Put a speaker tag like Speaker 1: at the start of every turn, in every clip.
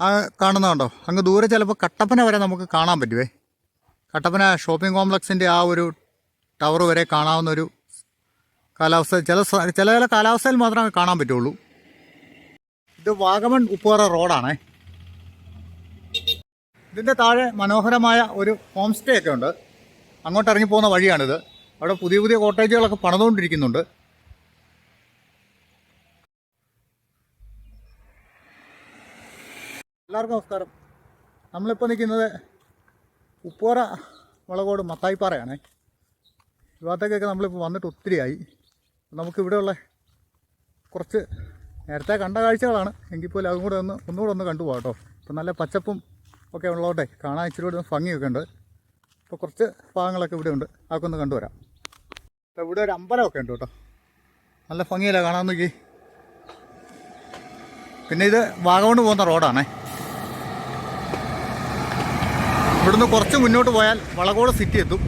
Speaker 1: ആ കാണുന്നതുണ്ടോ അങ്ങ് ദൂരെ ചിലപ്പോൾ കട്ടപ്പന വരെ നമുക്ക് കാണാൻ പറ്റുമേ കട്ടപ്പന ഷോപ്പിംഗ് കോംപ്ലക്സിന്റെ ആ ഒരു ടവർ വരെ കാണാവുന്ന ഒരു കാലാവസ്ഥ. ചില ചില ചില കാലാവസ്ഥയിൽ മാത്രമേ കാണാൻ പറ്റുള്ളൂ. ഇത് വാഗമൺ ഉപ്പുറ റോഡാണേ. ഇതിന്റെ താഴെ മനോഹരമായ ഒരു ഹോം സ്റ്റേ ഒക്കെ ഉണ്ട്. അങ്ങോട്ട് ഇറങ്ങി പോകുന്ന വഴിയാണിത്. അവിടെ പുതിയ പുതിയ കോട്ടേജുകളൊക്കെ പണിതുകൊണ്ടിരിക്കുന്നുണ്ട്. എല്ലാവർക്കും നമസ്കാരം. നമ്മളിപ്പോൾ നിൽക്കുന്നത് ഉപ്പോറ മുളകോട് മത്തായിപ്പാറയാണേ. ഭാഗത്തേക്കൊക്കെ നമ്മളിപ്പോൾ വന്നിട്ട് ഒത്തിരിയായി. നമുക്കിവിടെയുള്ള കുറച്ച് നേരത്തെ കണ്ട കാഴ്ചകളാണ്. എങ്കിൽ പോലും അതും കൂടെ ഒന്ന് ഒന്നുകൂടെ ഒന്ന് കണ്ടുപോകാം കേട്ടോ. ഇപ്പം നല്ല പച്ചപ്പും ഒക്കെ ഉള്ളതോട്ടെ കാണാൻ ഇച്ചിരി കൂടെ ഭംഗിയൊക്കെ ഉണ്ട്. ഇപ്പോൾ കുറച്ച് ഭാഗങ്ങളൊക്കെ ഇവിടെ ഉണ്ട്. അതൊക്കെ ഒന്ന് കണ്ടുവരാം. ഇവിടെ ഒരു അമ്പലമൊക്കെ ഉണ്ട് കേട്ടോ. നല്ല ഭംഗിയല്ല കാണാൻ നോക്കി. പിന്നെ ഇത് വാഗമണ് പോകുന്ന റോഡാണേ. ഇവിടുന്ന് കുറച്ച് മുന്നോട്ട് പോയാൽ വളകോട് സിറ്റി എത്തും.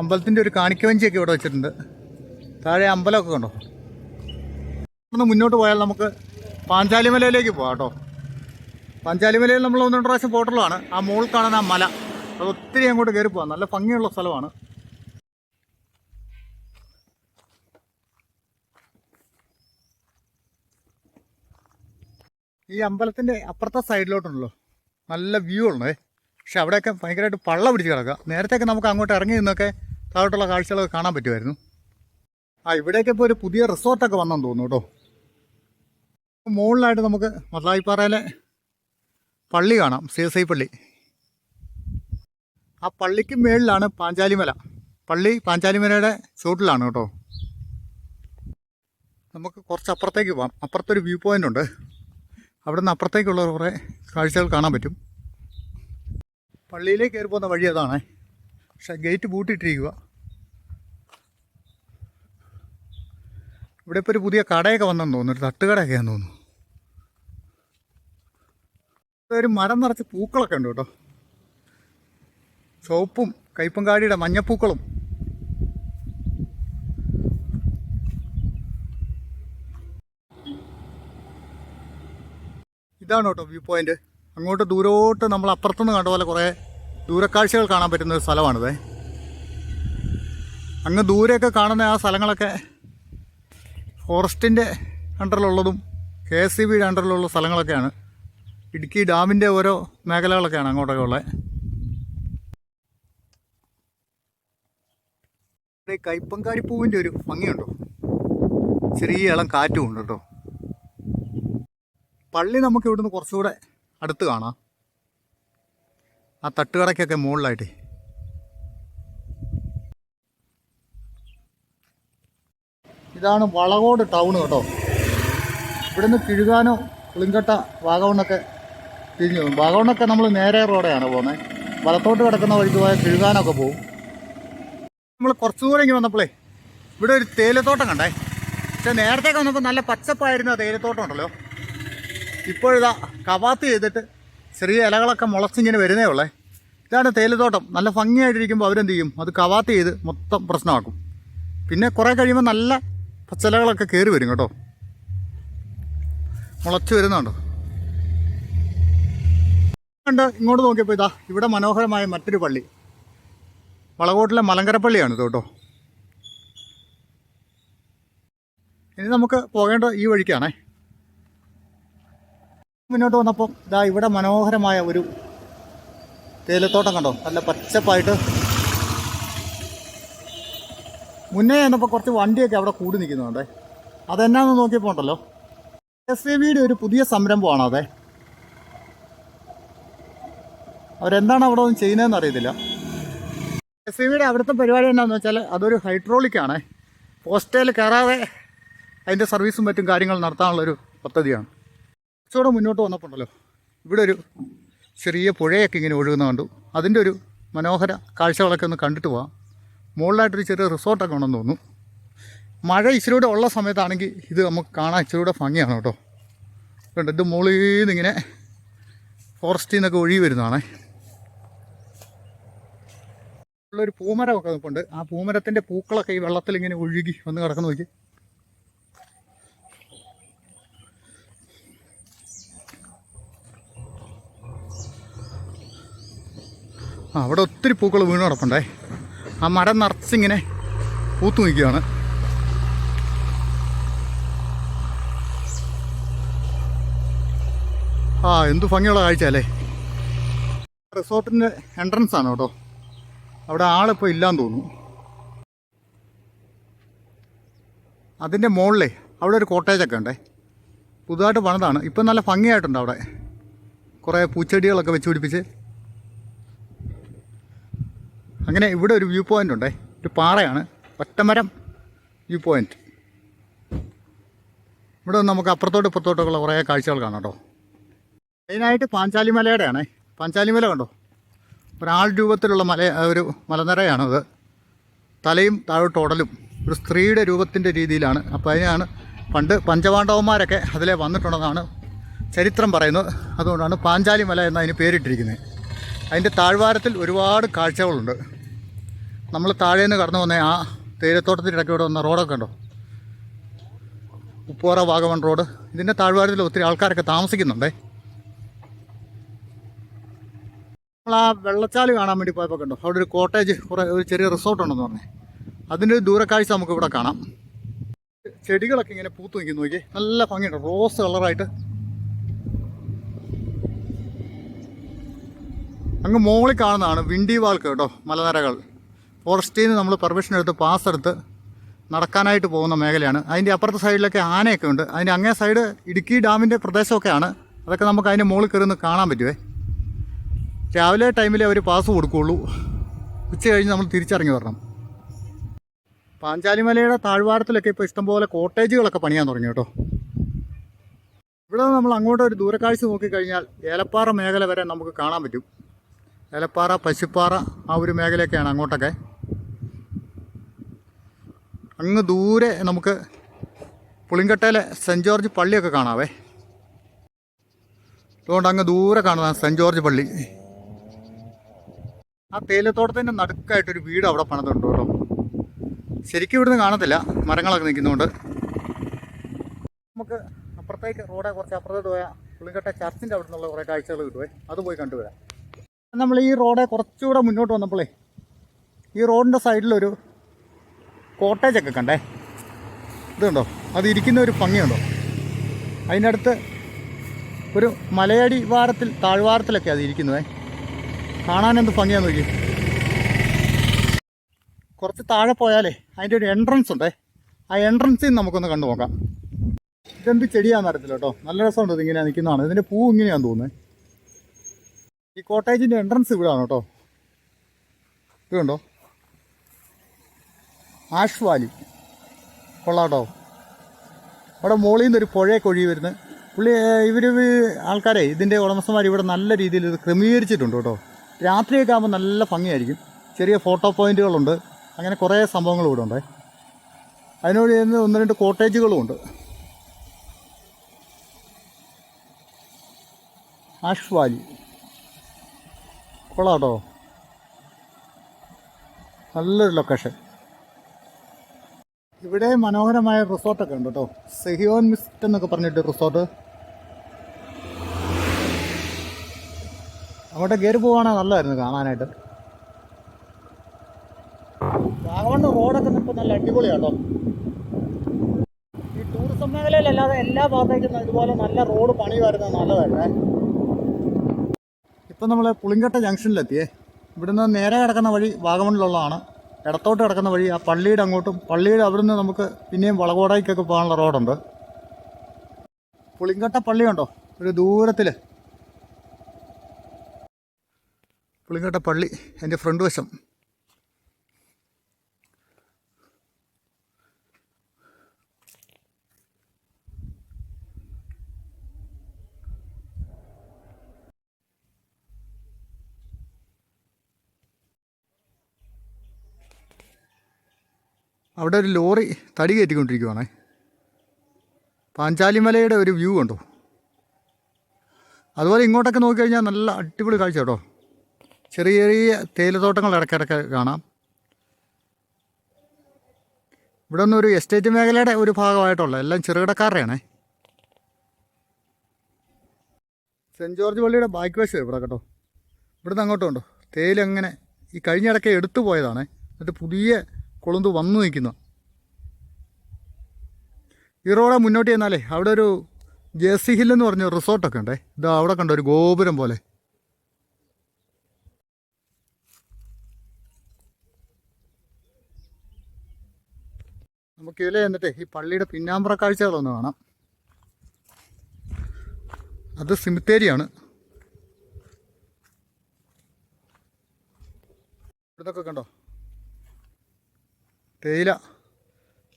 Speaker 1: അമ്പലത്തിന്റെ ഒരു കാണിക്കവഞ്ചിയൊക്കെ ഇവിടെ വെച്ചിട്ടുണ്ട്. താഴെ അമ്പലമൊക്കെ കണ്ടോ? ഇവിടുന്ന് മുന്നോട്ട് പോയാൽ നമുക്ക് പാഞ്ചാലിമലയിലേക്ക് പോകാം കേട്ടോ. പാഞ്ചാലിമലയിൽ നമ്മൾ ഒന്ന് രണ്ട് പ്രാവശ്യം പോയിട്ടുള്ളതാണ്. ആ മുകളിൽ കാണുന്ന ആ മല. അത് ഒത്തിരി അങ്ങോട്ട് കയറി പോകാം നല്ല ഭംഗിയുള്ള സ്ഥലമാണ്. ഈ അമ്പലത്തിന്റെ അപ്പുറത്തെ സൈഡിലോട്ടുണ്ടല്ലോ. നല്ല വ്യൂ ഉള്ളേ. പക്ഷെ അവിടെയൊക്കെ ഭയങ്കരമായിട്ട് പള്ള പിടിച്ച് കിടക്കുക. നേരത്തെയൊക്കെ നമുക്ക് അങ്ങോട്ട് ഇറങ്ങി നിന്നൊക്കെ താഴോട്ടുള്ള കാഴ്ചകളൊക്കെ കാണാൻ പറ്റുമായിരുന്നു. ആ ഇവിടെയൊക്കെ ഇപ്പോൾ ഒരു പുതിയ റിസോർട്ടൊക്കെ വന്നെന്ന് തോന്നുന്നു കേട്ടോ. മുകളിലായിട്ട് നമുക്ക് മദ്ലായിപ്പാറയിലെ പള്ളി കാണാം. സി എസ് ഐ പള്ളി. ആ പള്ളിക്ക് മേളിലാണ് പാഞ്ചാലിമല. പള്ളി പാഞ്ചാലിമലയുടെ ചുവട്ടിലാണ് കേട്ടോ. നമുക്ക് കുറച്ച് അപ്പുറത്തേക്ക് പോകാം അപ്പുറത്തൊരു വ്യൂ പോയിന്റ് ഉണ്ട്. അവിടെ നിന്ന് അപ്പുറത്തേക്കുള്ള കുറേ കാഴ്ചകൾ കാണാൻ പറ്റും. പള്ളിയിലേക്ക് കയറി പോകുന്ന വഴി അതാണ്. പക്ഷെ ഗേറ്റ് പൂട്ടിയിട്ടിരിക്കുക ഇവിടെ ഇപ്പോൾ ഒരു പുതിയ കടയൊക്കെ വന്നെന്ന് തോന്നുന്നു. ഒരു തട്ടുകടയൊക്കെയാന്ന് തോന്നുന്നു. ഒരു മരം നിറച്ച് പൂക്കളൊക്കെ ഉണ്ട് കേട്ടോ. ചുവപ്പും കയ്പങ്കാടിയുടെ മഞ്ഞപ്പൂക്കളും. ഇതാണ് കേട്ടോ വ്യൂ പോയിന്റ്. അങ്ങോട്ട് ദൂരോട്ട് നമ്മൾ അപ്പുറത്തുനിന്ന് കണ്ട പോലെ കുറേ ദൂരക്കാഴ്ചകൾ കാണാൻ പറ്റുന്ന ഒരു സ്ഥലമാണിത്. അങ്ങ് ദൂരെയൊക്കെ കാണുന്ന ആ സ്ഥലങ്ങളൊക്കെ ഫോറസ്റ്റിന്റെ അണ്ടറിലുള്ളതും കെ എസ് സി ബിയുടെ അണ്ടറിലുള്ള സ്ഥലങ്ങളൊക്കെയാണ്. ഇടുക്കി ഡാമിന്റെ ഓരോ മേഖലകളൊക്കെയാണ് അങ്ങോട്ടൊക്കെ ഉള്ളത് കൈപ്പങ്കാടി പൂവിന്റെ ഒരു ഭംഗിയുണ്ടോ? ചെറിയ ഇളം കാറ്റും ഉണ്ട് കേട്ടോ. പള്ളി നമുക്ക് ഇവിടുന്ന് കുറച്ചുകൂടെ അടുത്ത് കാണാം. ആ തട്ടുകടയ്ക്കൊക്കെ മുകളിലായിട്ട്. ഇതാണ് വളകോട് ടൗൺ കേട്ടോ. ഇവിടുന്ന് കിഴുകാനോ പുളിങ്കട്ട വാഗവണ്ണൊക്കെ തിരിഞ്ഞു പോകും. വാഗവണ്ണൊക്കെ നമ്മൾ നേരെ റോഡെയാണ് പോകുന്നത് വലത്തോട്ട് കിടക്കുന്ന വഴിക്ക് പോയാൽ കിഴുകാനൊക്കെ പോകും. നമ്മൾ കുറച്ച് ദൂരം ഇങ്ങനെ വന്നപ്പോഴേ ഇവിടെ ഒരു തേയിലത്തോട്ടം കണ്ടേ. പക്ഷെ നേരത്തെ വന്നപ്പോൾ നല്ല പച്ചപ്പായിരുന്ന തേയിലത്തോട്ടം ഉണ്ടല്ലോ. ഇപ്പോഴിതാ കവാത്ത് ചെയ്തിട്ട് ചെറിയ ഇലകളൊക്കെ മുളച്ചിങ്ങനെ വരുന്നേ ഉള്ളേ. ഇതാണ് തേയിലത്തോട്ടം. നല്ല ഭംഗിയായിട്ടിരിക്കുമ്പോൾ അവരെന്ത് ചെയ്യും അത് കവാത്ത് ചെയ്ത് മൊത്തം പ്രശ്നമാക്കും. പിന്നെ കുറേ കഴിയുമ്പോൾ നല്ല പച്ചിലകളൊക്കെ കയറി വരും കേട്ടോ. മുളച്ച് വരുന്നുണ്ടോ? ഉണ്ട് ഇങ്ങോട്ട് നോക്കിയപ്പോൾ ഇതാ ഇവിടെ മനോഹരമായ മറ്റൊരു പള്ളി. വളകോട്ടിലെ മലങ്കരപ്പള്ളിയാണ് ഇത് കേട്ടോ. ഇനി നമുക്ക് പോകേണ്ട ഈ വഴിക്കാണേ. മുന്നോട്ട് വന്നപ്പോൾ ഇതാ ഇവിടെ മനോഹരമായ ഒരു തേയിലത്തോട്ടം കണ്ടോ? നല്ല പച്ചപ്പായിട്ട്. മുന്നേ ചെന്നപ്പോൾ കുറച്ച് വണ്ടിയൊക്കെ അവിടെ കൂടി നിൽക്കുന്നുണ്ടേ. അതെന്നാന്ന് നോക്കിയപ്പോൾ ഉണ്ടല്ലോ. എസ് എ വിയുടെ ഒരു പുതിയ സംരംഭമാണ് അതെ. അവരെന്താണ് അവിടെ ഒന്നും ചെയ്യുന്നതെന്ന് അറിയത്തില്ല. എസ് എ വിയുടെ അവിടുത്തെ പരിപാടി എന്താണെന്ന് വെച്ചാൽ അതൊരു ഹൈഡ്രോളിക് ആണേ. പോസ്റ്റേൽ കയറാതെ അതിന്റെ സർവീസും മറ്റും കാര്യങ്ങൾ നടത്താനുള്ളൊരു പദ്ധതിയാണ്. കുറച്ചുകൂടെ മുന്നോട്ട് വന്നപ്പോണ്ടല്ലോ. ഇവിടെ ഒരു ചെറിയ പുഴയൊക്കെ ഇങ്ങനെ ഒഴുകുന്ന കണ്ടു. അതിന്റെ ഒരു മനോഹര കാഴ്ചകളൊക്കെ ഒന്ന് കണ്ടിട്ട് പോവാം. മുകളിലായിട്ടൊരു ചെറിയ റിസോർട്ടൊക്കെ ഉണ്ടെന്ന് തോന്നുന്നു. മഴ ഇച്ചിരൂടെ ഉള്ള സമയത്താണെങ്കിൽ ഇത് നമുക്ക് കാണാൻ ഇച്ചിരൂടെ ഭംഗിയാണ് കേട്ടോ. കണ്ടോ ഇത് മുകളിൽ നിന്ന് ഇങ്ങനെ ഫോറസ്റ്റിൽ നിന്നൊക്കെ ഒഴുകി വരുന്നതാണേ. ഉള്ളൊരു പൂമരമൊക്കെ നിൽപ്പുണ്ട് ആ പൂമരത്തിന്റെ പൂക്കളൊക്കെ ഈ വെള്ളത്തിൽ ഇങ്ങനെ ഒഴുകി വന്ന് കിടക്കുന്ന നോക്കി. ആ അവിടെ ഒത്തിരി പൂക്കൾ വീണ് കിടപ്പുണ്ടേ. ആ മരം നിറച്ചിങ്ങനെ പൂത്തു നിൽക്കുകയാണ്. ആ എന്ത് ഭംഗിയുള്ള കാഴ്ച അല്ലേ? റിസോർട്ടിന്റെ എൻട്രൻസ് ആണ് കേട്ടോ. അവിടെ ആളിപ്പോൾ ഇല്ലാന്ന് തോന്നുന്നു. അതിന്റെ മുകളിലേ അവിടെ ഒരു കോട്ടേജൊക്കെ ഉണ്ടേ. പുതുതായിട്ട് പണിതാണ്. ഇപ്പം നല്ല ഭംഗിയായിട്ടുണ്ട് അവിടെ. കുറേ പൂച്ചെടികളൊക്കെ വെച്ച് പിടിപ്പിച്ച്. അങ്ങനെ ഇവിടെ ഒരു വ്യൂ പോയിന്റ് ഉണ്ടേ. ഒരു പാറയാണ്. ഒറ്റമരം വ്യൂ പോയിന്റ് ഇവിടെ നമുക്ക് അപ്പുറത്തോട്ട് ഇപ്പുറത്തോട്ടൊക്കെയുള്ള കുറേ കാഴ്ചകൾ കാണാം കേട്ടോ. മെയിനായിട്ട് പാഞ്ചാലി മലയുടെയാണേ. പാഞ്ചാലി മല കണ്ടോ? ഒരാൾ രൂപത്തിലുള്ള മല ഒരു മലനിരയാണത് തലയും താഴോട്ട് ഉടലും. ഒരു സ്ത്രീയുടെ രൂപത്തിന്റെ രീതിയിലാണ്. അപ്പോൾ അതിനാണ് പണ്ട് പഞ്ചപാണ്ഡവന്മാരൊക്കെ അതിലെ വന്നിട്ടുണ്ടെന്നാണ് ചരിത്രം പറയുന്നത്. അതുകൊണ്ടാണ് പാഞ്ചാലി മല എന്ന് അതിന് പേരിട്ടിരിക്കുന്നത്. അതിന്റെ താഴ്വാരത്തിൽ ഒരുപാട് കാഴ്ചകളുണ്ട്. നമ്മൾ താഴേന്ന് കടന്നു വന്ന ആ തേയിലത്തോട്ടത്തിന്റെ ഇടയ്ക്ക് ഇവിടെ വന്ന റോഡൊക്കെ ഉണ്ടോ ഉപ്പോറ വാഗമൺ റോഡ്. ഇതിന്റെ താഴ്വാരത്തിൽ ഒത്തിരി ആൾക്കാരൊക്കെ താമസിക്കുന്നുണ്ടേ. നമ്മൾ ആ വെള്ളച്ചാൽ കാണാൻ വേണ്ടി പോയപ്പോൾ കണ്ടോ? അവിടെ ഒരു കോട്ടേജ് കുറേ ഒരു ചെറിയ റിസോർട്ട് ഉണ്ടെന്ന് പറഞ്ഞേ. അതിന്റെ ഒരു ദൂരക്കാഴ്ച നമുക്ക് ഇവിടെ കാണാം. ചെടികളൊക്കെ ഇങ്ങനെ പൂത്ത് നിൽക്കുന്നു നോക്കി നല്ല ഭംഗിയുണ്ട്. റോസ് കളറായിട്ട്. അങ്ങ് മോളിൽ കാണുന്നതാണ് വിണ്ടി വാൾക്ക് കേട്ടോ മലനിരകൾ. ഫോറസ്റ്റിൽ നിന്ന് നമ്മൾ പെർമിഷൻ എടുത്ത് പാസ് എടുത്ത് നടക്കാനായിട്ട് പോകുന്ന മേഖലയാണ്. അതിന്റെ അപ്പുറത്തെ സൈഡിലൊക്കെ ആനയൊക്കെ ഉണ്ട്. അതിന്റെ അങ്ങേ സൈഡ് ഇടുക്കി ഡാമിന്റെ പ്രദേശമൊക്കെയാണ്. അതൊക്കെ നമുക്ക് അതിന്റെ മുകളിൽ കയറി കാണാൻ പറ്റുമേ രാവിലെ ടൈമിൽ അവർ പാസ് കൊടുക്കുകയുള്ളൂ. ഉച്ച കഴിഞ്ഞ് നമ്മൾ തിരിച്ചിറങ്ങി വരണം. പാഞ്ചാലിമലയുടെ താഴ്വാരത്തിലൊക്കെ ഇപ്പോൾ ഇഷ്ടംപോലെ കോട്ടേജുകളൊക്കെ പണിയാൻ തുടങ്ങി കേട്ടോ. ഇവിടെ നമ്മൾ അങ്ങോട്ട് ഒരു ദൂരക്കാഴ്ച നോക്കിക്കഴിഞ്ഞാൽ ഏലപ്പാറ മേഖല വരെ നമുക്ക് കാണാൻ പറ്റും. ഏലപ്പാറ പശുപ്പാറ ആ ഒരു മേഖലയൊക്കെയാണ് അങ്ങോട്ടൊക്കെ. അങ്ങ് ദൂരെ നമുക്ക് പുളിങ്കട്ടയിലെ സെന്റ് ജോർജ് പള്ളിയൊക്കെ കാണാവേ. അതുകൊണ്ട് അങ്ങ് ദൂരെ കാണുന്ന സെന്റ് ജോർജ് പള്ളി. ആ തേയിലത്തോട്ടത്തിന്റെ നടുക്കായിട്ടൊരു വീട് അവിടെ പണിതുണ്ട് കേട്ടോ. ശരിക്കും ഇവിടുന്ന് കാണത്തില്ല. മരങ്ങളൊക്കെ നിൽക്കുന്നുണ്ട്. നമുക്ക് അപ്പുറത്തേക്ക് റോഡെ കുറച്ച് അപ്പുറത്തോട്ട് പോയാൽ പുളിങ്കട്ട ചർച്ചിന്റെ അവിടെ നിന്നുള്ള കുറേ കാഴ്ചകൾ കിട്ടുവേ. അത് പോയി കണ്ടുവരാം. നമ്മൾ ഈ റോഡെ കുറച്ചുകൂടെ മുന്നോട്ട് വന്നപ്പോഴേ ഈ റോഡിന്റെ സൈഡിലൊരു കോട്ടേജൊക്കെ കണ്ടേ. ഇതുണ്ടോ? അത് ഇരിക്കുന്ന ഒരു ഭംഗിയുണ്ടോ? അതിന്റെ അടുത്ത് ഒരു മലയടി വാരത്തിൽ താഴ്വാരത്തിലൊക്കെ അത് ഇരിക്കുന്നതേ കാണാൻ എന്ത് ഭംഗിയാന്ന് നോക്കി കുറച്ച് താഴെ പോയാലേ അതിന്റെ ഒരു എൻട്രൻസ് ഉണ്ടേ. ആ എൻട്രൻസിൽ നിന്ന് നമുക്കൊന്ന് കണ്ടു നോക്കാം. ഇതെന്ത് ചെടിയാന്ന് അറിയത്തില്ല കേട്ടോ. നല്ല രസമുണ്ട് ഇതിങ്ങനെ നിൽക്കുന്നതാണ്. ഇതിന്റെ പൂ ഇങ്ങനെയാന്ന് തോന്നുന്നത് ഈ കോട്ടേജിന്റെ എൻട്രൻസ് ഇവിടാണ് കേട്ടോ. ഇത് കണ്ടോ ആഷ് വാലി കൊള്ളാട്ടോ. അവിടെ മുകളിൽ നിന്നൊരു പുഴയൊക്കെ ഒഴുകി വരുന്നത് പുള്ളി ഇവർ ആൾക്കാരെ ഇതിന്റെ ഉടമസ്ഥന്മാർ ഇവിടെ നല്ല രീതിയിൽ ഇത് ക്രമീകരിച്ചിട്ടുണ്ട് കേട്ടോ. രാത്രിയൊക്കെ ആകുമ്പോൾ നല്ല ഭംഗിയായിരിക്കും. ചെറിയ ഫോട്ടോ പോയിന്റുകളുണ്ട് അങ്ങനെ കുറേ സംഭവങ്ങൾ ഇവിടെ ഉണ്ട്. അതിനോട് ചേർന്ന് ഒന്ന് രണ്ട് കോട്ടേജുകളും ഉണ്ട്. ആഷ് വാലി കൊള്ളാട്ടോ. നല്ലൊരു ലൊക്കേഷൻ. ഇവിടെ മനോഹരമായ റിസോർട്ടൊക്കെ ഉണ്ട് കേട്ടോ. സെഹിയോൻ മിസ്റ്റ് എന്നൊക്കെ പറഞ്ഞിട്ട് റിസോർട്ട് അങ്ങോട്ട് കയറി പോവാണെങ്കിൽ നല്ലതായിരുന്നു കാണാനായിട്ട്. വാഗമണ് റോഡൊക്കെ ഇപ്പോൾ നല്ല അടിപൊളിയാട്ടോ ഈ ടൂറിസം മേഖലയിലല്ലാതെ എല്ലാ ഭാഗത്തേക്കും ഇതുപോലെ നല്ല റോഡ് പണി വരുന്നത് നല്ലതല്ലേ ഇപ്പം നമ്മൾ പുളിങ്കട്ട ജംഗ്ഷനിലെത്തിയേ ഇവിടുന്ന് നേരെ കിടക്കുന്ന വഴി വാഗമണിലുള്ളതാണ്. ഇടത്തോട്ട് കിടക്കുന്ന വഴി ആ പള്ളിയുടെ അങ്ങോട്ടും പള്ളിയുടെ അവിടുന്ന് നമുക്ക് പിന്നെയും വളകോടായിക്കൊക്കെ പോകാനുള്ള റോഡുണ്ട്. പുളിങ്കട്ട പള്ളിയുണ്ടോ ഒരു ദൂരത്തിൽ പുളിങ്കട്ട പള്ളി എന്റെ ഫ്രണ്ട് വശം. അവിടെ ഒരു ലോറി തടി കയറ്റിക്കൊണ്ടിരിക്കുവാണേ. പാഞ്ചാലിമലയുടെ ഒരു വ്യൂ കണ്ടോ? അതുപോലെ ഇങ്ങോട്ടൊക്കെ നോക്കിക്കഴിഞ്ഞാൽ നല്ല അടിപൊളി കാഴ്ച കേട്ടോ. ചെറിയ ചെറിയ തേയിലത്തോട്ടങ്ങൾ ഇടയ്ക്കിടയ്ക്ക് കാണാം. ഇവിടെ ഒന്നും ഒരു എസ്റ്റേറ്റ് മേഖലയുടെ ഒരു ഭാഗമായിട്ടുള്ള എല്ലാം ചെറുകിടക്കാരുടെയാണേ. സെന്റ് ജോർജ് പള്ളിയുടെ ബാക്ക് വശം ഇവിടെ കേട്ടോ. ഇവിടുന്ന് അങ്ങോട്ടുണ്ടോ തേയില അങ്ങനെ ഈ കഴിഞ്ഞ ഇടയ്ക്ക് എടുത്തു പോയതാണ്. എന്നിട്ട് പുതിയ കൊളുന്ത് വന്നു നിൽക്കുന്നു. ഈ റോഡ് മുന്നോട്ട് ചെന്നാലേ അവിടെ ഒരു ജെ സി ഹിൽ എന്ന് പറഞ്ഞ റിസോർട്ടൊക്കെ ഉണ്ടേ. ഇതാ അവിടെ കണ്ട ഒരു ഗോപുരം പോലെ. നമുക്ക് ഇതിലെ എന്നിട്ട് ഈ പള്ളിയുടെ പിന്നാമ്പുറ കാഴ്ചകളൊന്ന് കാണാം. അത് സിമിത്തേരിയാണ് ഇതൊക്കെ കണ്ടോ? തേയില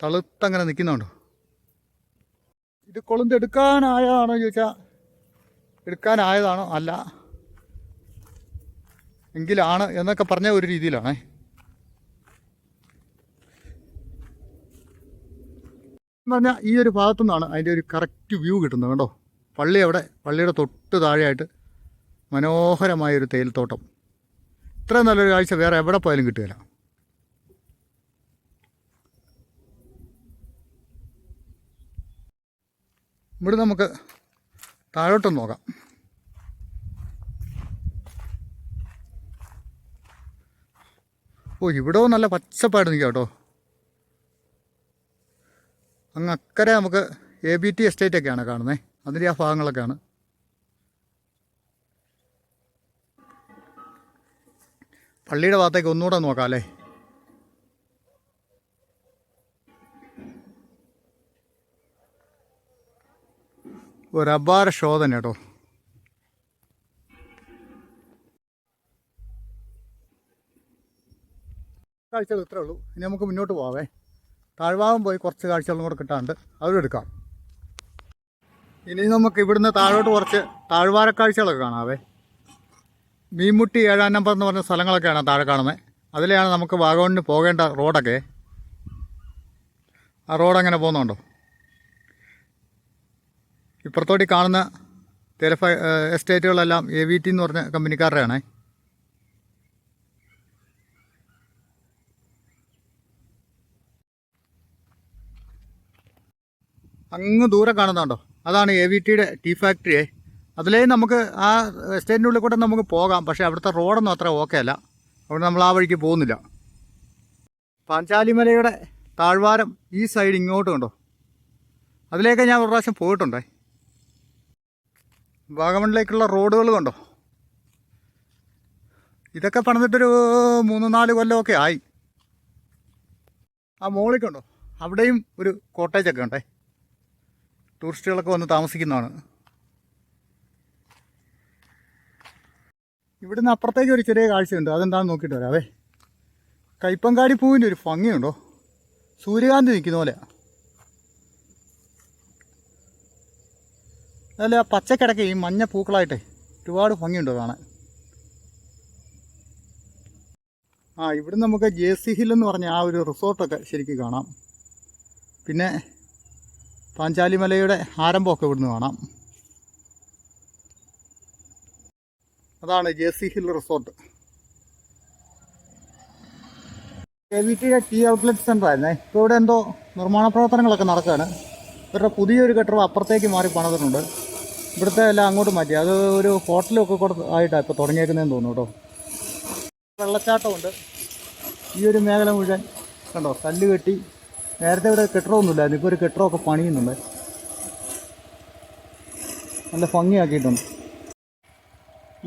Speaker 1: തളുത്തങ്ങനെ നിൽക്കുന്നുണ്ടോ. ഇത് കൊളുന്ത് എടുക്കാനായതാണോ ചോദിച്ചാൽ എടുക്കാനായതാണോ അല്ല. എങ്കിലാണ് എന്നൊക്കെ പറഞ്ഞ ഒരു രീതിയിലാണേ. പറഞ്ഞാൽ ഈ ഒരു ഭാഗത്തു നിന്നാണ് അതിന്റെ ഒരു കറക്റ്റ് വ്യൂ കിട്ടുന്നത് കണ്ടോ. പള്ളി അവിടെ പള്ളിയുടെ തൊട്ട് താഴെയായിട്ട് മനോഹരമായൊരു തേയിലത്തോട്ടം. ഇത്രയും നല്ലൊരു കാഴ്ച വേറെ എവിടെ പോയാലും കിട്ടുകയില്ല. ഇവിടെ നമുക്ക് താഴോട്ടൊന്ന് നോക്കാം. ഓ ഇവിടെ നല്ല പച്ചപ്പായിട്ട് നിൽക്കാം കേട്ടോ. അങ്ങ് അക്കരെ നമുക്ക് എ ബി ടി എസ്റ്റേറ്റ് ഒക്കെയാണ് കാണുന്നത് അതിന്റെ ആ ഭാഗങ്ങളൊക്കെയാണ്. പള്ളിയുടെ ഭാഗത്തേക്ക് ഒന്നുകൂടെ നോക്കാം അല്ലേ? ഒരു അപാര ശോധന കേട്ടോ. കാഴ്ചകൾ ഇത്രേ ഉള്ളൂ. ഇനി നമുക്ക് മുന്നോട്ട് പോവാവേ. താഴ്വാകം പോയി കുറച്ച് കാഴ്ചകളും കൂടെ കിട്ടാണ്ട് അതും എടുക്കാം. ഇനി നമുക്ക് ഇവിടുന്ന് താഴോട്ട് കുറച്ച് താഴ്വാര കാഴ്ചകളൊക്കെ കാണാവേ. മീൻമുട്ടി ഏഴാം നമ്പർ എന്ന് പറഞ്ഞ സ്ഥലങ്ങളൊക്കെയാണ് താഴെ കാണുന്നത് അതിലെയാണ് നമുക്ക് വാഗമണിന് പോകേണ്ട റോഡൊക്കെ. ആ റോഡ് അങ്ങനെ പോകുന്നുണ്ടോ? ഇപ്പുറത്തോട്ട് കാണുന്ന തെരഫ എസ്റ്റേറ്റുകളെല്ലാം എ വി ടി എന്ന് പറഞ്ഞ കമ്പനിക്കാരുടെയാണേ. അങ്ങ് ദൂരെ കാണുന്നുണ്ടോ? അതാണ് എ വി ടിയുടെ ടീ ഫാക്ടറിയെ അതിലേ നമുക്ക് ആ എസ്റ്റേറ്റിന്റെ ഉള്ളിൽ കൂടെ നമുക്ക് പോകാം. പക്ഷേ അവിടുത്തെ റോഡൊന്നും അത്ര ഓക്കെ അല്ല. അവിടെ നമ്മൾ ആ വഴിക്ക് പോകുന്നില്ല. പാഞ്ചാലിമലയുടെ താഴ്വാരം ഈ സൈഡ് ഇങ്ങോട്ട് കണ്ടോ? അതിലേക്ക് ഞാൻ ഒരു പ്രാവശ്യം പോയിട്ടുണ്ടേ. വാഗമണിലേക്കുള്ള റോഡുകൾ കണ്ടോ? ഇതൊക്കെ പണിതിട്ടൊരു മൂന്ന് നാല് കൊല്ലമൊക്കെ ആയി. ആ മോളിൽ കണ്ടോ? അവിടെയും ഒരു കോട്ടേജൊക്കെ ഉണ്ടേ. ടൂറിസ്റ്റുകളൊക്കെ വന്ന് താമസിക്കുന്നതാണ്. ഇവിടുന്ന് അപ്പുറത്തേക്ക് ഒരു ചെറിയ കാഴ്ചയുണ്ട്. അതെന്താണെന്ന് നോക്കിയിട്ട് വരാവേ. കൈപ്പങ്കാടി പൂവിന്റെ ഒരു ഭംഗിയുണ്ടോ? സൂര്യകാന്തി നിൽക്കുന്ന പോലെയാ. അതല്ല ആ പച്ചക്കിടക്ക് ഈ മഞ്ഞ പൂക്കളായിട്ടേ ഒരുപാട് ഭംഗിയുണ്ട് കാണാൻ. ആ ഇവിടെ നമുക്ക് ജെ സി ഹിൽ എന്ന് പറഞ്ഞ ആ ഒരു റിസോർട്ടൊക്കെ ശരിക്കും കാണാം. പിന്നെ പാഞ്ചാലിമലയുടെ ആരംഭമൊക്കെ ഇവിടുന്ന് കാണാം. അതാണ് J C hill resort K V ടിയുടെ ടീ ഔട്ട്ലെറ്റ് സെന്റർ ആയിരുന്നേ. ഇപ്പോൾ ഇവിടെ എന്തോ നിർമ്മാണ പ്രവർത്തനങ്ങളൊക്കെ നടക്കുകയാണ്. ഇവരുടെ പുതിയൊരു കെട്ടിടം അപ്പുറത്തേക്ക് മാറി പണിതിട്ടുണ്ട്. ഇവിടുത്തെ എല്ലാം അങ്ങോട്ട് മാറ്റി. അത് ഒരു ഹോട്ടലൊക്കെ കൂടെ ആയിട്ടാണ് ഇപ്പോൾ തുടങ്ങിയേക്കുന്നതെന്ന് തോന്നുന്നു കേട്ടോ. വെള്ളച്ചാട്ടമുണ്ട്. ഈ ഒരു മേഖല മുഴുവൻ കണ്ടോ കല്ല് കെട്ടി. നേരത്തെ ഇവിടെ കെട്ടിടമൊന്നുമില്ലായിരുന്നു ഇപ്പോൾ ഒരു കെട്ടിടമൊക്കെ പണിയുന്നുണ്ട്. നല്ല ഭംഗിയാക്കിയിട്ടുണ്ട്.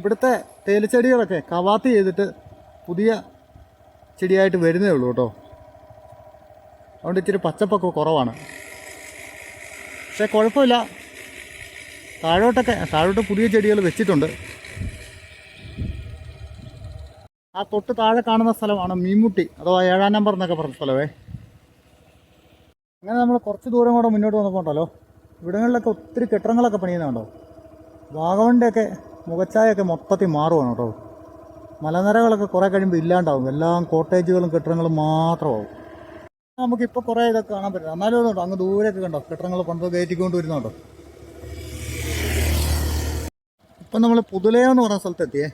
Speaker 1: ഇവിടുത്തെ തേയിലച്ചെടികളൊക്കെ കവാത്ത് ചെയ്തിട്ട് പുതിയ ചെടിയായിട്ട് വരുന്നേ ഉള്ളൂ കേട്ടോ. അതുകൊണ്ട് ഇച്ചിരി പച്ചപ്പൊക്കെ കുറവാണ്. പക്ഷേ കുഴപ്പമില്ല. താഴോട്ടൊക്കെ താഴോട്ട് പുതിയ ചെടികൾ വെച്ചിട്ടുണ്ട്. ആ തൊട്ട് താഴെ കാണുന്ന സ്ഥലമാണ് മീൻമുട്ടി. അഥവാ ഏഴാം നമ്പർ എന്നൊക്കെ പറഞ്ഞ സ്ഥലമേ. അങ്ങനെ നമ്മൾ കുറച്ച് ദൂരം കൂടെ മുന്നോട്ട് വന്നപ്പോൾ ഉണ്ടല്ലോ ഇവിടങ്ങളിലൊക്കെ ഒത്തിരി കെട്ടിടങ്ങളൊക്കെ പണിയുന്നുണ്ടോ? വാഗവന്റെയൊക്കെ മുഖച്ചായൊക്കെ മൊത്തത്തിൽ മാറുവാണ് കേട്ടോ. മലനിരകളൊക്കെ കുറേ കഴിയുമ്പോൾ ഇല്ലാണ്ടാവും. എല്ലാം കോട്ടേജുകളും കെട്ടിടങ്ങളും മാത്രമാവും. നമുക്കിപ്പോൾ കുറേ ഇതൊക്കെ കാണാൻ പറ്റില്ല എന്നാലും ഒന്നുണ്ടോ അങ്ങ് ദൂരെയൊക്കെ കണ്ടോ? കെട്ടിടങ്ങൾ പണ്ട് കയറ്റിക്കൊണ്ട് വരുന്നുണ്ടോ ഇപ്പം നമ്മൾ പുതുലയം എന്ന് പറഞ്ഞ സ്ഥലത്തെത്തിയേ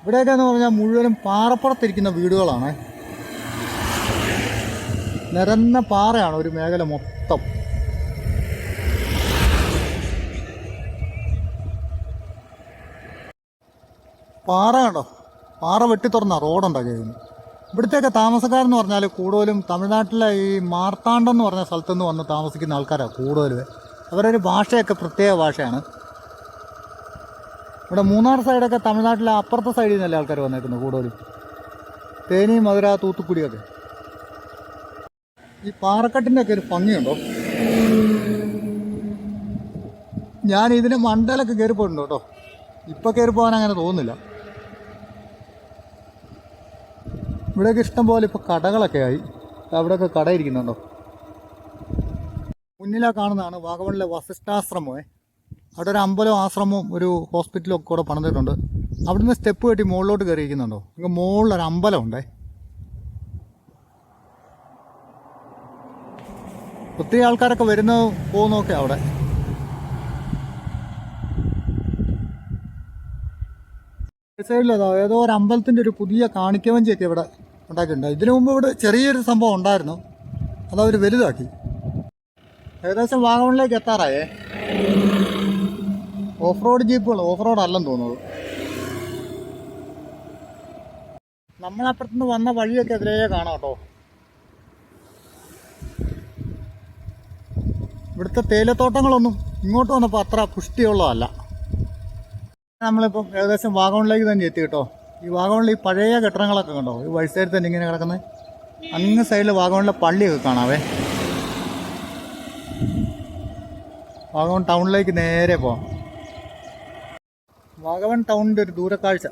Speaker 1: ഇവിടെയൊക്കെ എന്ന് പറഞ്ഞാൽ മുഴുവനും പാറപ്പുറത്തിരിക്കുന്ന വീടുകളാണ്. നിരന്ന പാറയാണ് ഒരു മേഖല മൊത്തം. പാറ കണ്ടോ? പാറ വെട്ടി തുറന്ന റോഡുണ്ടാക്കിയത് ഇവിടുത്തെയൊക്കെ താമസക്കാരെന്ന് പറഞ്ഞാൽ കൂടുതലും തമിഴ്നാട്ടിലെ ഈ മാർത്താണ്ഡം എന്ന് പറഞ്ഞ സ്ഥലത്തുനിന്ന് വന്ന് താമസിക്കുന്ന ആൾക്കാരാണ് കൂടുതലും അവരൊരു ഭാഷയൊക്കെ പ്രത്യേക ഭാഷയാണ്. ഇവിടെ മൂന്നാർ സൈഡൊക്കെ തമിഴ്നാട്ടിലെ അപ്പുറത്തെ സൈഡിൽ നിന്നല്ലേ ആൾക്കാർ വന്നേക്കുന്നത് കൂടുതലും? തേനി മധുര തൂത്തുക്കുടിയൊക്കെ. ഈ പാറക്കെട്ടിന്റെ ഒക്കെ ഒരു ഭംഗിയുണ്ടോ? ഞാൻ ഇതിന് മണ്ടലൊക്കെ കയറി പോയിട്ടുണ്ട് കേട്ടോ ഇപ്പം കയറി പോകാൻ അങ്ങനെ തോന്നുന്നില്ല. ഇവിടെയൊക്കെ ഇഷ്ടം പോലെ ഇപ്പോൾ കടകളൊക്കെ ആയി. അവിടെയൊക്കെ കട ഇരിക്കുന്നുണ്ടോ? മുന്നിലാ കാണുന്നതാണ് വാഗമണിലെ വസിഷ്ഠാശ്രമമേ അവിടെ ഒരു അമ്പലവും ആശ്രമവും ഒരു ഹോസ്പിറ്റലും ഒക്കെ കൂടെ പണിതിട്ടുണ്ട്. അവിടുന്ന് സ്റ്റെപ്പ് കെട്ടി മുകളിലോട്ട് കയറിയിരിക്കുന്നുണ്ടോ? അങ്ങ് മുകളിലൊരു അമ്പലം ഉണ്ടേ. ഒത്തിരി ആൾക്കാരൊക്കെ വരുന്ന പോകുന്നൊക്കെ അവിടെ. ഏതോ ഒരു അമ്പലത്തിന്റെ ഒരു പുതിയ കാണിക്കവഞ്ചിയൊക്കെ ഇവിടെ ഉണ്ടാക്കിയിട്ടുണ്ട്. ഇതിനു മുമ്പ് ഇവിടെ ചെറിയൊരു സംഭവം ഉണ്ടായിരുന്നു. അതവർ വലുതാക്കി. ഏകദേശം വാഗമണിലേക്ക് എത്താറായേ. ഓഫ് റോഡ് ജീപ്പുകൾ ഓഫ് റോഡ് അല്ലെന്ന് തോന്നുന്നത്. നമ്മളപ്പുറത്തുനിന്ന് വന്ന വഴിയൊക്കെ അതിലേ കാണാം കേട്ടോ. ഇവിടുത്തെ തേയിലത്തോട്ടങ്ങളൊന്നും ഇങ്ങോട്ട് വന്നപ്പോൾ അത്ര പുഷ്ടിയുള്ളതല്ല. നമ്മളിപ്പം ഏകദേശം വാഗമണിലേക്ക് തന്നെ എത്തി കേട്ടോ. ഈ വാഗമണിൽ ഈ പഴയ കെട്ടിടങ്ങളൊക്കെ കണ്ടോ? ഈ വഴിസൈഡിൽ തന്നെ ഇങ്ങനെ കിടക്കുന്നത് അങ്ങ് സൈഡിൽ വാഗമണിലെ പള്ളിയൊക്കെ കാണാവേ. വാഗമൺ ടൗണിലേക്ക് നേരെ പോവാം. വാഗമൺ ടൗണിന്റെ ഒരു ദൂരക്കാഴ്ച.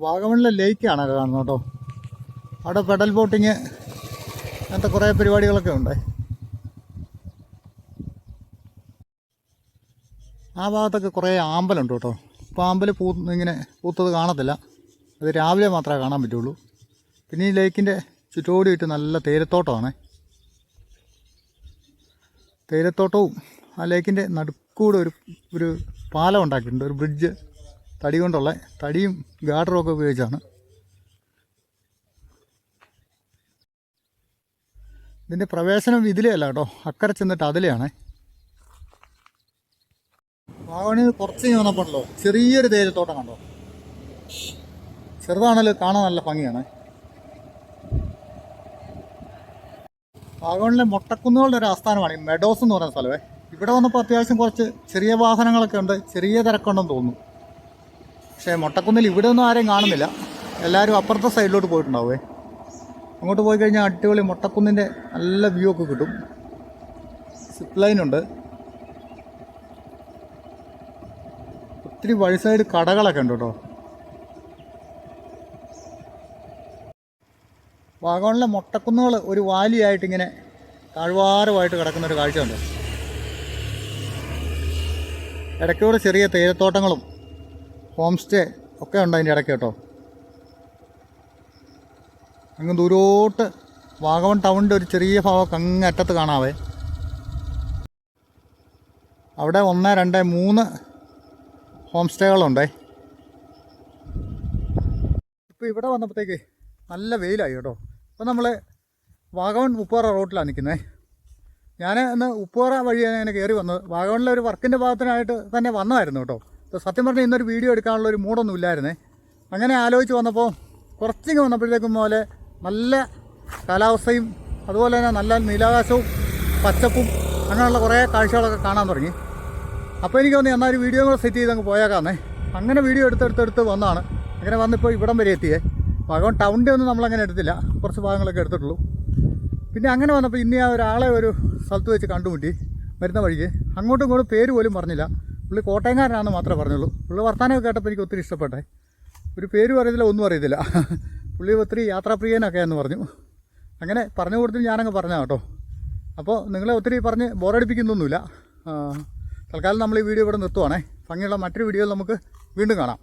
Speaker 1: വാഗമണിലെ ലേക്കാണ് കാണുന്നത് കേട്ടോ. അവിടെ പെഡൽ ബോട്ടിങ് അങ്ങനത്തെ കുറേ പരിപാടികളൊക്കെ ഉണ്ട്. ആ ഭാഗത്തൊക്കെ കുറേ ആമ്പലുണ്ട് കേട്ടോ. ഇപ്പോൾ ആമ്പൽ പൂ ഇങ്ങനെ പൂത്തത് കാണത്തില്ല. അത് രാവിലെ മാത്രമേ കാണാൻ പറ്റുള്ളൂ. പിന്നെ ഈ ലേക്കിന്റെ ചുറ്റോടിയിട്ട് നല്ല തേയിലത്തോട്ടമാണ്. തേയിലത്തോട്ടവും ആ ലേക്കിന്റെ നടുക്കൂടെ ഒരു ഒരു പാലം ഉണ്ടാക്കിയിട്ടുണ്ട്. ഒരു ബ്രിഡ്ജ് തടി കൊണ്ടുള്ള തടിയും ഗാർഡറും ഒക്കെ ഉപയോഗിച്ചാണ്. ഇതിന്റെ പ്രവേശനം ഇതിലേ അല്ല കേട്ടോ. അക്കരെ ചെന്നിട്ട് അതിലെയാണ്. വാഗണിൽ കുറച്ച് വന്നപ്പോഴല്ലോ ചെറിയൊരു തേയിലത്തോട്ടം കണ്ടോ? ചെറുതാണല്ലോ കാണാൻ നല്ല ഭംഗിയാണ്. വാഗമണിലെ മുട്ടക്കുന്നുകളുടെ ഒരു ആസ്ഥാനമാണ് ഈ മെഡോസ് എന്ന് പറയുന്ന സ്ഥലമേ. ഇവിടെ വന്നപ്പോൾ അത്യാവശ്യം കുറച്ച് ചെറിയ വാഹനങ്ങളൊക്കെ ഉണ്ട് ചെറിയ തിരക്കുണ്ടെന്ന് തോന്നുന്നു. പക്ഷേ മുട്ടക്കുന്നിൽ ഇവിടെ ഒന്നും ആരെയും കാണുന്നില്ല. എല്ലാവരും അപ്പുറത്തെ സൈഡിലോട്ട് പോയിട്ടുണ്ടാവേ അങ്ങോട്ട് പോയി കഴിഞ്ഞാൽ അടിപൊളി മുട്ടക്കുന്നിന്റെ നല്ല വ്യൂ ഒക്കെ കിട്ടും. സിപ്പ് ലൈനുണ്ട് ഒത്തിരി വഴി സൈഡ് കടകളൊക്കെ ഉണ്ട് കേട്ടോ. വാഗമണിലെ മുട്ടക്കുന്നുകൾ ഒരു വാലിയായിട്ട് ഇങ്ങനെ താഴ്വാരമായിട്ട് കിടക്കുന്ന ഒരു കാഴ്ചയുണ്ട്. ഇടയ്ക്കൂടെ ചെറിയ തേയിലത്തോട്ടങ്ങളും ഹോം സ്റ്റേ ഒക്കെ ഉണ്ട് അതിന്റെ ഇടയ്ക്ക് കേട്ടോ. അങ്ങ് ദൂരോട്ട് വാഗവൺ ടൗണിന്റെ ഒരു ചെറിയ ഭാഗമൊക്കെ അങ്ങ് അറ്റത്ത് കാണാവേ. അവിടെ ഒന്ന് രണ്ട് മൂന്ന് ഹോം സ്റ്റേകളുണ്ടേ. ഇപ്പോൾ ഇവിടെ വന്നപ്പോഴത്തേക്ക് നല്ല വെയിലായി കേട്ടോ. അപ്പോൾ നമ്മൾ വാഗവൺ ഉപ്പുപാറ റോട്ടിലാണ് നിൽക്കുന്നത് ഞാൻ ഇന്ന് ഉപ്പുപാറ വഴിയാണ് ഇങ്ങനെ കയറി വന്നത്. വാഗവണിലെ ഒരു വർക്കിന്റെ ഭാഗത്തിനായിട്ട് തന്നെ വന്നതായിരുന്നു കേട്ടോ. സത്യം പറഞ്ഞാൽ ഇന്നൊരു വീഡിയോ എടുക്കാനുള്ള ഒരു മൂഡൊന്നും ഇല്ലായിരുന്നേ. അങ്ങനെ ആലോചിച്ച് വന്നപ്പോൾ കുറച്ചിങ്ങ് വന്നപ്പോഴത്തേക്കും പോലെ നല്ല കാലാവസ്ഥയും അതുപോലെ തന്നെ നല്ല നീലാകാശവും പച്ചപ്പും അങ്ങനെയുള്ള കുറേ കാഴ്ചകളൊക്കെ കാണാൻ തുടങ്ങി. അപ്പോൾ എനിക്ക് തോന്നി എന്നാൽ ഒരു വീഡിയോ കൂടെ സെറ്റ് ചെയ്ത് അങ്ങ് പോയേക്കാന്നേ. അങ്ങനെ വീഡിയോ എടുത്തെടുത്തെടുത്ത് വന്നാണ്. അങ്ങനെ വന്നിപ്പോൾ ഇവിടം വരെ എത്തിയേ. ഭാഗം ടൗണിന്റെ ഒന്നും നമ്മളങ്ങനെ എടുത്തില്ല. കുറച്ച് ഭാഗങ്ങളൊക്കെ എടുത്തിട്ടുള്ളൂ. പിന്നെ അങ്ങനെ വന്നപ്പോൾ ഇന്ന് ആ ഒരാളെ ഒരു സ്ഥലത്ത് വെച്ച് കണ്ടുമുട്ടി. വരുന്ന വഴിക്ക്. അങ്ങോട്ടും ഇങ്ങോട്ടും പേര് പോലും പറഞ്ഞില്ല. പുള്ളി കോട്ടയംകാരനാണെന്ന് മാത്രമേ പറഞ്ഞുള്ളൂ. പുള്ളി വർത്തമാനമൊക്കെ കേട്ടപ്പോൾ എനിക്ക് ഒത്തിരി ഇഷ്ടപ്പെട്ടെ. ഒരു പേര് അറിയത്തില്ല ഒന്നും അറിയത്തില്ല. പുള്ളി ഒത്തിരി യാത്രാപ്രിയനൊക്കെ എന്ന് പറഞ്ഞു. അങ്ങനെ പറഞ്ഞു കൊടുത്തിട്ട് ഞാനങ്ങ് പറഞ്ഞ കേട്ടോ. അപ്പോൾ നിങ്ങളെ ഒത്തിരി പറഞ്ഞ് ബോറടിപ്പിക്കുന്നൊന്നുമില്ല. തൽക്കാലം നമ്മൾ ഈ വീഡിയോ ഇവിടെ നിർത്തുവാണേ. ഭംഗിയുള്ള മറ്റൊരു വീഡിയോയിൽ നമുക്ക് വീണ്ടും കാണാം.